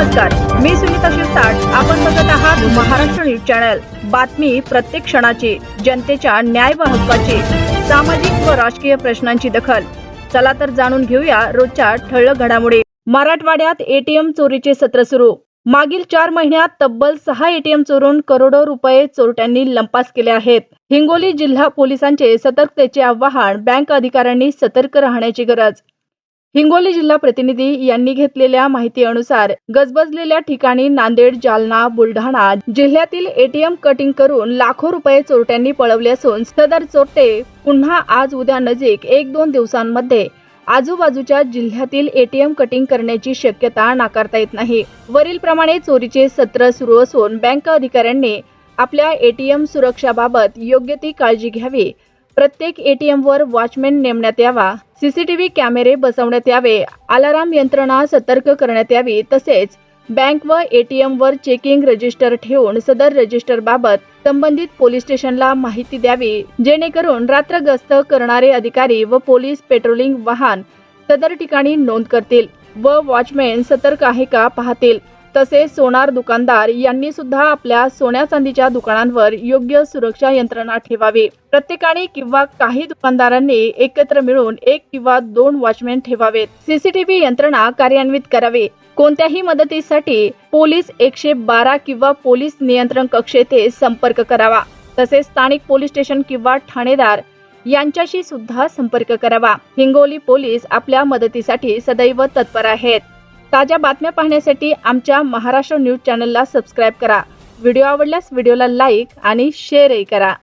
नमस्कार मी सुनीता शिरसाट. आपण बघत आहात महाराष्ट्र न्यूज चॅनल. बातमी प्रत्येक क्षणाची जनतेच्या न्याय व हक्काची सामाजिक व राजकीय प्रश्नांची दखल. चला तर जाणून घेऊया रोजच्या ठळक घडामोडी. मराठवाड्यात एटीएम चोरीचे सत्र सुरू. मागील चार महिन्यात तब्बल सहा एटीएम चोरून करोडो रुपये चोरट्यांनी लंपास केले आहेत. हिंगोली जिल्हा पोलिसांचे सतर्कतेचे आवाहन बँक अधिकाऱ्यांनी सतर्क राहण्याची गरज. हिंगोली जिल्हा प्रतिनिधी यांनी घेतलेल्या माहितीनुसार गजबजलेल्या ठिकाणी नांदेड जालना बुलढाणा जिल्ह्यातील एटीएम कटिंग करून लाखो रुपये चोरट्यांनी पळवले असून सदर चोरटे पुन्हा आज उद्या नजीक एक दोन दिवसांमध्ये आजूबाजूच्या जिल्ह्यातील एटीएम कटिंग करण्याची शक्यता नाकारता येत नाही. वरील प्रमाणे चोरीचे सत्र सुरू असून बँक अधिकाऱ्यांनी आपल्या एटीएम सुरक्षाबाबत योग्य ती काळजी घ्यावी. प्रत्येक एटीएमवर वॉचमॅन नेमण्यात यावा. सीसीटीव्ही कॅमेरे बसवण्यात यावे अलाराम यंत्रणा सतर्क करण्यात यावी तसेच बँक व एटीएम वर चेकिंग रजिस्टर ठेवून सदर रजिस्टर बाबत संबंधित पोलीस स्टेशनला माहिती द्यावी जेणेकरून रात्र गस्त करणारे अधिकारी व पोलीस पेट्रोलिंग वाहन सदर ठिकाणी नोंद करतील व वॉचमॅन सतर्क आहे का पाहतील. तसेच सोनार दुकानदार यांनी सुद्धा आपल्या सोन्या चांदीच्या दुकानांवर योग्य सुरक्षा यंत्रणा ठेवावी. प्रत्येकाने किंवा काही दुकानदारांनी एकत्र मिळून एक किंवा दोन वॉचमॅन ठेवावेत. सीसीटीव्ही यंत्रणा कार्यान्वित करावी. कोणत्याही मदतीसाठी पोलीस एकशे बारा किंवा पोलीस नियंत्रण कक्षेचे संपर्क करावा. तसेच स्थानिक पोलीस स्टेशन किंवा ठाणेदार यांच्याशी सुद्धा संपर्क करावा. हिंगोली पोलीस आपल्या मदतीसाठी सदैव तत्पर आहेत. ताज्या बातम्या पाहण्यासाठी आमच्या महाराष्ट्र न्यूज चॅनलला सबस्क्राईब करा. व्हिडिओ आवडल्यास व्हिडिओला लाईक आणि शेअरही करा.